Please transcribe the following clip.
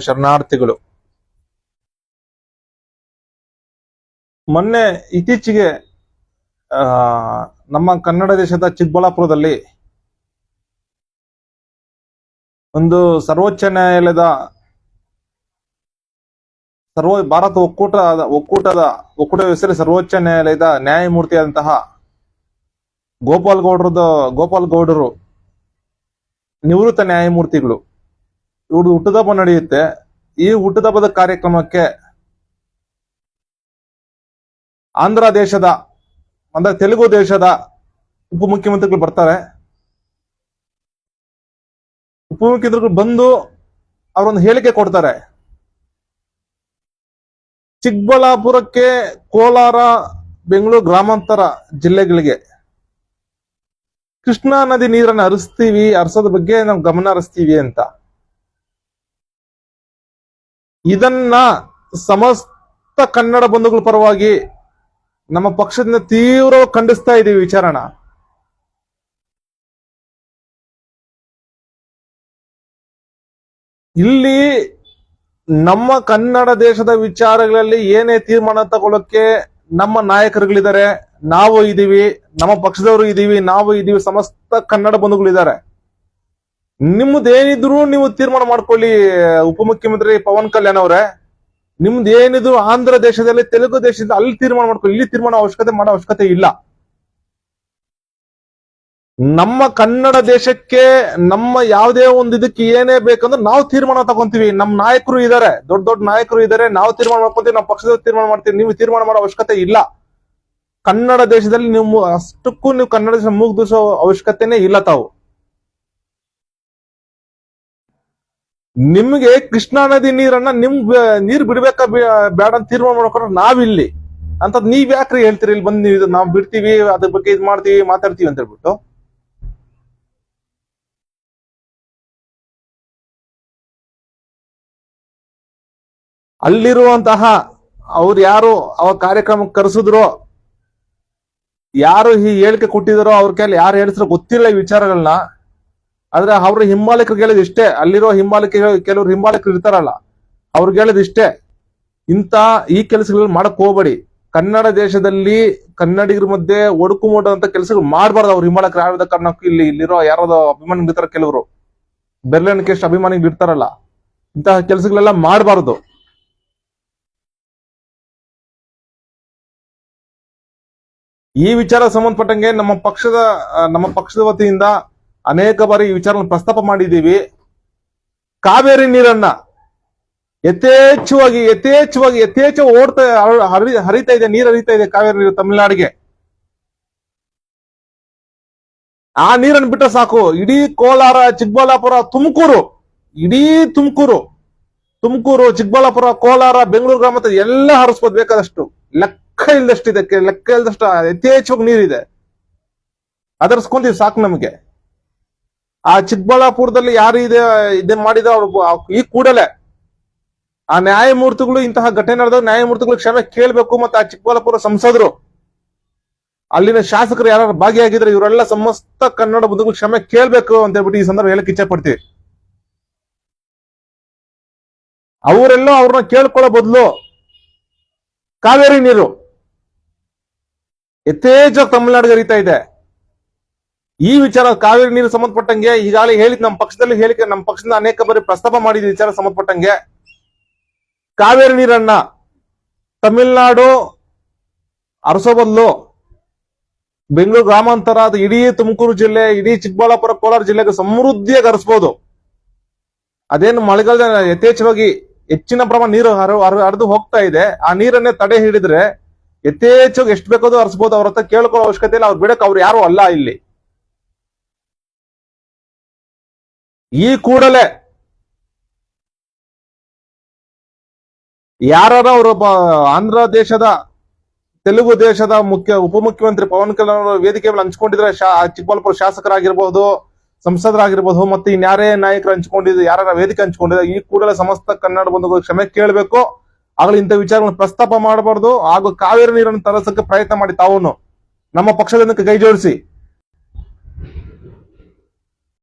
ಶರಣಾರ್ಥಿಗಳು. ಮೊನ್ನೆ ಇತ್ತೀಚೆಗೆ ನಮ್ಮ ಕನ್ನಡ ದೇಶದ ಚಿಕ್ಕಬಳ್ಳಾಪುರದಲ್ಲಿ ಒಂದು ಸರ್ವೋಚ್ಚ ನ್ಯಾಯಾಲಯದ ಸರ್ವ ಭಾರತ ಒಕ್ಕೂಟ ಒಕ್ಕೂಟದ, ಒಕ್ಕೂಟ ಹೆಸರೇ ಸರ್ವೋಚ್ಚ ನ್ಯಾಯಾಲಯದ ನ್ಯಾಯಮೂರ್ತಿಯಾದಂತಹ ಗೋಪಾಲ್ ಗೌಡ್ರದ ಗೋಪಾಲ್ ಗೌಡರು ನಿವೃತ್ತ ನ್ಯಾಯಮೂರ್ತಿಗಳು. ಇವ್ರದ್ದು ಹುಟ್ಟದಬ್ಬ ನಡೆಯುತ್ತೆ. ಈ ಹುಟ್ಟದಬ್ಬದ ಕಾರ್ಯಕ್ರಮಕ್ಕೆ ಆಂಧ್ರ ದೇಶದ, ಅಂದ್ರೆ ತೆಲುಗು ದೇಶದ ಉಪಮುಖ್ಯಮಂತ್ರಿಗಳು ಬರ್ತಾರೆ. ಉಪಮುಖ್ಯಮಂತ್ರಿಗಳು ಬಂದು ಅವರೊಂದು ಹೇಳಿಕೆ ಕೊಡ್ತಾರೆ. ಚಿಕ್ಕಬಳ್ಳಾಪುರಕ್ಕೆ ಕೋಲಾರ, ಬೆಂಗಳೂರು ಗ್ರಾಮಾಂತರ ಜಿಲ್ಲೆಗಳಿಗೆ ಕೃಷ್ಣಾ ನದಿ ನೀರನ್ನು ಹರಿಸ್ತೀವಿ ಹರಿಸೋದ್ರ ಬಗ್ಗೆ ನಾವು ಗಮನ ಹರಿಸ್ತೀವಿ ಅಂತ. ಇದನ್ನ ಸಮಸ್ತ ಕನ್ನಡ ಬಂಧುಗಳ ಪರವಾಗಿ ನಮ್ಮ ಪಕ್ಷದಿಂದ ತೀವ್ರ ಖಂಡಿಸ್ತಾ ಇದೀವಿ ವಿಚಾರಣ ಇಲ್ಲಿ ನಮ್ಮ ಕನ್ನಡ ದೇಶದ ವಿಚಾರಗಳಲ್ಲಿ ಏನೇ ತೀರ್ಮಾನ ತಗೊಳ್ಳೋಕೆ ನಮ್ಮ ನಾಯಕರುಗಳಿದ್ದಾರೆ, ನಾವು ಇದೀವಿ, ನಮ್ಮ ಪಕ್ಷದವರು ಇದೀವಿ, ನಾವು ಇದೀವಿ, ಸಮಸ್ತ ಕನ್ನಡ ಬಂಧುಗಳಿದ್ದಾರೆ. ನಿಮ್ದೇನಿದ್ರು ನೀವು ತೀರ್ಮಾನ ಮಾಡ್ಕೊಳ್ಳಿ, ಉಪಮುಖ್ಯಮಂತ್ರಿ ಪವನ್ ಕಲ್ಯಾಣ್ ಅವರೇ. ನಿಮ್ದು ಏನಿದ್ರು ಆಂಧ್ರ ದೇಶದಲ್ಲಿ, ತೆಲುಗು ದೇಶದಿಂದ ಅಲ್ಲಿ ತೀರ್ಮಾನ ಮಾಡ್ಕೊಳ್ಳಿ, ಇಲ್ಲಿ ತೀರ್ಮಾನ ಅವಶ್ಯಕತೆ ಮಾಡೋ ಅವಶ್ಯಕತೆ ಇಲ್ಲ. ನಮ್ಮ ಕನ್ನಡ ದೇಶಕ್ಕೆ ನಮ್ಮ ಯಾವುದೇ ಒಂದು ಇದಕ್ಕೆ ಏನೇ ಬೇಕಂದ್ರೆ ನಾವು ತೀರ್ಮಾನ ತಗೊಂತೀವಿ. ನಮ್ಮ ನಾಯಕರು ಇದಾರೆ, ದೊಡ್ಡ ದೊಡ್ಡ ನಾಯಕರು ಇದಾರೆ, ನಾವು ತೀರ್ಮಾನ ಮಾಡ್ಕೊಂತೀವಿ, ನಮ್ಮ ಪಕ್ಷದ ತೀರ್ಮಾನ ಮಾಡ್ತೀವಿ, ನೀವು ತೀರ್ಮಾನ ಮಾಡೋ ಅವಶ್ಯಕತೆ ಇಲ್ಲ. ಕನ್ನಡ ದೇಶದಲ್ಲಿ ನೀವು ಅಷ್ಟಕ್ಕೂ ನೀವು ಕನ್ನಡ ದೇಶ ಮೂಗ್ದಿಸೋ ಅವಶ್ಯಕತೆನೇ ಇಲ್ಲ ತಾವು. ನಿಮ್ಗೆ ಕೃಷ್ಣಾ ನದಿ ನೀರನ್ನ ನಿಮ್ ನೀರ್ ಬಿಡ್ಬೇಕಾ ಬೇಡ ಅಂತ ತೀರ್ಮಾನ ಮಾಡ್ಕೊಂಡ್ರೆ ನಾವಿಲ್ಲಿ. ಅಂತ ನೀವ್ ಯಾಕ್ರಿ ಹೇಳ್ತೀರಿ? ಇಲ್ಲಿ ಬಂದು ನೀವು ಬಿಡ್ತೀವಿ, ಅದ್ರ ಬಗ್ಗೆ ಇದ್ ಮಾಡ್ತೀವಿ, ಮಾತಾಡ್ತೀವಿ ಅಂತ ಹೇಳ್ಬಿಟ್ಟು. ಅಲ್ಲಿರುವಂತಹ ಅವ್ರು ಯಾರು ಅವ ಕಾರ್ಯಕ್ರಮಕ್ಕೆ ಕರೆಸಿದ್ರು, ಯಾರು ಈ ಹೇಳಿಕೆ ಕೊಟ್ಟಿದಾರೋ ಅವ್ರ ಕೈಲಿ ಯಾರು ಹೇಳಿಸ್ರೋ ಗೊತ್ತಿಲ್ಲ ಈ ವಿಚಾರಗಳನ್ನ ಆದ್ರೆ ಅವ್ರ ಹಿಂಬಾಲಕರಿಗೆ ಹೇಳಿದ್ ಇಷ್ಟೇ. ಅಲ್ಲಿರೋ ಹಿಂಬಾಲಕ ಕೆಲವರು ಹಿಂಬಾಲಕರು ಇರ್ತಾರಲ್ಲ, ಅವ್ರಿಗೆ ಹೇಳಿದ್ ಇಷ್ಟೇ. ಇಂತ ಈ ಕೆಲಸಗಳನ್ನ ಮಾಡಕ್ ಹೋಗ್ಬೇಡಿ. ಕನ್ನಡ ದೇಶದಲ್ಲಿ ಕನ್ನಡಿಗರ ಮಧ್ಯೆ ಒಡಕು ಮೂಡದಂತ ಕೆಲಸಗಳು ಮಾಡಬಾರ್ದು ಅವ್ರ ಹಿಂಬಾಲಕರು. ಯಾವ್ದ ಕಾರಣಕ್ಕೂ ಇಲ್ಲಿ ಇಲ್ಲಿರೋ ಯಾರೋ ಅಭಿಮಾನಿ ಬಿಡ್ತಾರ ಕೆಲವರು. ಬೆರ್ಲೆನ್ಕೆ ಎಷ್ಟು ಅಭಿಮಾನಿಗಳು ಬಿಡ್ತಾರಲ್ಲ ಇಂತಹ ಕೆಲಸಗಳೆಲ್ಲ ಮಾಡಬಾರ್ದು. ಈ ವಿಚಾರ ಸಂಬಂಧಪಟ್ಟಂಗೆ ನಮ್ಮ ಪಕ್ಷದ ನಮ್ಮ ಪಕ್ಷದ ವತಿಯಿಂದ ಅನೇಕ ಬಾರಿ ಈ ವಿಚಾರ ಪ್ರಸ್ತಾಪ ಮಾಡಿದ್ದೀವಿ. ಕಾವೇರಿ ನೀರನ್ನ ಯಥೇಚ್ಛವಾಗಿ ಯಥೇಚ್ಛವಾಗಿ ಯಥೇಚ್ಛ ಓಡ್ತಾ ಹರ- ಹರಿ ಹರಿತಾ ಇದೆ, ನೀರು ಹರಿತಾ ಇದೆ ಕಾವೇರಿ ನೀರು ತಮಿಳುನಾಡಿಗೆ. ಆ ನೀರನ್ನು ಬಿಟ್ಟರೆ ಸಾಕು. ಇಡೀ ಕೋಲಾರ, ಚಿಕ್ಕಬಳ್ಳಾಪುರ, ತುಮಕೂರು, ಇಡೀ ತುಮಕೂರು ತುಮಕೂರು, ಚಿಕ್ಕಬಳ್ಳಾಪುರ, ಕೋಲಾರ, ಬೆಂಗಳೂರು ಗ್ರಾಮಾಂತರ ಎಲ್ಲ ಹರಿಸ್ಬೋದು. ಬೇಕಾದಷ್ಟು ಲೆಕ್ಕ ಇಲ್ದಷ್ಟು ಇದಕ್ಕೆ ಲೆಕ್ಕ ಇಲ್ದಷ್ಟು ಯಥೇಚ್ಛವಾಗಿ ನೀರಿದೆ. ಅದರ್ಸ್ಕೊಂತೀವಿ ಸಾಕು ನಮಗೆ. ಆ ಚಿಕ್ಕಬಳ್ಳಾಪುರದಲ್ಲಿ ಯಾರು ಇದೆ ಇದನ್ನ ಮಾಡಿದ ಅವ್ರು ಈ ಕೂಡಲೇ ಆ ನ್ಯಾಯಮೂರ್ತಿಗಳು ಇಂತಹ ಘಟನೆ ನಡೆದಾಗ ನ್ಯಾಯಮೂರ್ತಿಗಳು ಕ್ಷಮೆ ಕೇಳಬೇಕು ಮತ್ತೆ ಆ ಚಿಕ್ಕಬಳ್ಳಾಪುರ ಸಂಸದರು, ಅಲ್ಲಿನ ಶಾಸಕರು ಯಾರು ಭಾಗಿಯಾಗಿದ್ರೆ ಇವರೆಲ್ಲ ಸಮಸ್ತ ಕನ್ನಡ ಬಂಧುಗಳು ಕ್ಷಮೆ ಕೇಳಬೇಕು ಅಂತ ಹೇಳ್ಬಿಟ್ಟು ಈ ಸಂದರ್ಭ ಹೇಳಕ್ ಇಚ್ಛೆ ಪಡ್ತೀವಿ ಅವರೆಲ್ಲ ಅವ್ರನ್ನ ಕೇಳ್ಕೊಳ್ಳೋ ಬದಲು ಕಾವೇರಿ ನೀರು ಯಥೇಚ್ಛ ತಮಿಳ್ನಾಡಿಗೆ ಹರಿತಾ ಇದೆ. ಈ ವಿಚಾರ ಕಾವೇರಿ ನೀರು ಸಂಬಂಧಪಟ್ಟಂಗೆ ಈಗಾಗಲೇ ಹೇಳಿದ್ ನಮ್ಮ ಪಕ್ಷದಲ್ಲಿ ಹೇಳಿಕೆ ನಮ್ಮ ಪಕ್ಷದಿಂದ ಅನೇಕ ಬಾರಿ ಪ್ರಸ್ತಾಪ ಮಾಡಿದ ವಿಚಾರ ಸಂಬಂಧಪಟ್ಟಂಗೆ ಕಾವೇರಿ ನೀರನ್ನ ತಮಿಳುನಾಡು ಅರಸೋ ಬದಲು ಬೆಂಗಳೂರು ಗ್ರಾಮಾಂತರ, ಅದು ಇಡೀ ತುಮಕೂರು ಜಿಲ್ಲೆ, ಇಡೀ ಚಿಕ್ಕಬಳ್ಳಾಪುರ, ಕೋಲಾರ ಜಿಲ್ಲೆಗೆ ಸಮೃದ್ಧಿಯಾಗಿ ಹರಿಸಬಹುದು ಅದೇನು ಮಳೆಗಾಲದ ಯಥೇಚ್ಛವಾಗಿ ಹೆಚ್ಚಿನ ಪ್ರಮಾಣ ನೀರು ಹರ, ಹರ- ಹರಿದು ಹೋಗ್ತಾ ಇದೆ. ಆ ನೀರನ್ನೇ ತಡೆ ಹಿಡಿದ್ರೆ ಯಥೇಚ್ಛವಾಗಿ ಎಷ್ಟು ಬೇಕಾದ್ರೂ ಹರಿಸ್ಬೋದು ಅವ್ರ ಹತ್ರ ಕೇಳ್ಕೊಳ್ಳೋ ಅವಶ್ಯಕತೆ ಇಲ್ಲ. ಅವ್ರು ಬಿಡಕ್ ಅವ್ರು ಯಾರು ಅಲ್ಲ ಇಲ್ಲಿ. ಈ ಕೂಡಲೇ ಯಾರು ಅವರು ಆಂಧ್ರ ದೇಶದ, ತೆಲುಗು ದೇಶದ ಮುಖ್ಯ, ಉಪಮುಖ್ಯಮಂತ್ರಿ ಪವನ್ ಕಲ್ಯಾಣ್ ಅವರು ವೇದಿಕೆ ಮೇಲೆ ಹಂಚ್ಕೊಂಡಿದ್ರೆ ಶಾ, ಚಿಕ್ಕಬಳ್ಳಾಪುರ ಶಾಸಕರಾಗಿರ್ಬೋದು, ಸಂಸದರಾಗಿರ್ಬೋದು, ಮತ್ತೆ ಇನ್ಯಾರೇ ನಾಯಕರು ಹಂಚ್ಕೊಂಡಿದ್ದು ಯಾರ ವೇದಿಕೆ ಹಂಚ್ಕೊಂಡಿದ್ರೆ, ಈ ಕೂಡಲೇ ಸಮಸ್ತ ಕನ್ನಡ ಬಂಧುಗಳು ಕ್ಷಮೆ ಕೇಳಬೇಕು. ಆಗಲೇ ಇಂಥ ವಿಚಾರಗಳನ್ನು ಪ್ರಸ್ತಾಪ ಮಾಡಬಾರ್ದು. ಹಾಗೂ ಕಾವೇರಿ ನೀರನ್ನು ತರಸಕ್ಕೆ ಪ್ರಯತ್ನ ಮಾಡಿ ತಾವು ನಮ್ಮ ಪಕ್ಷದಿಂದ ಕೈ ಜೋಡಿಸಿ.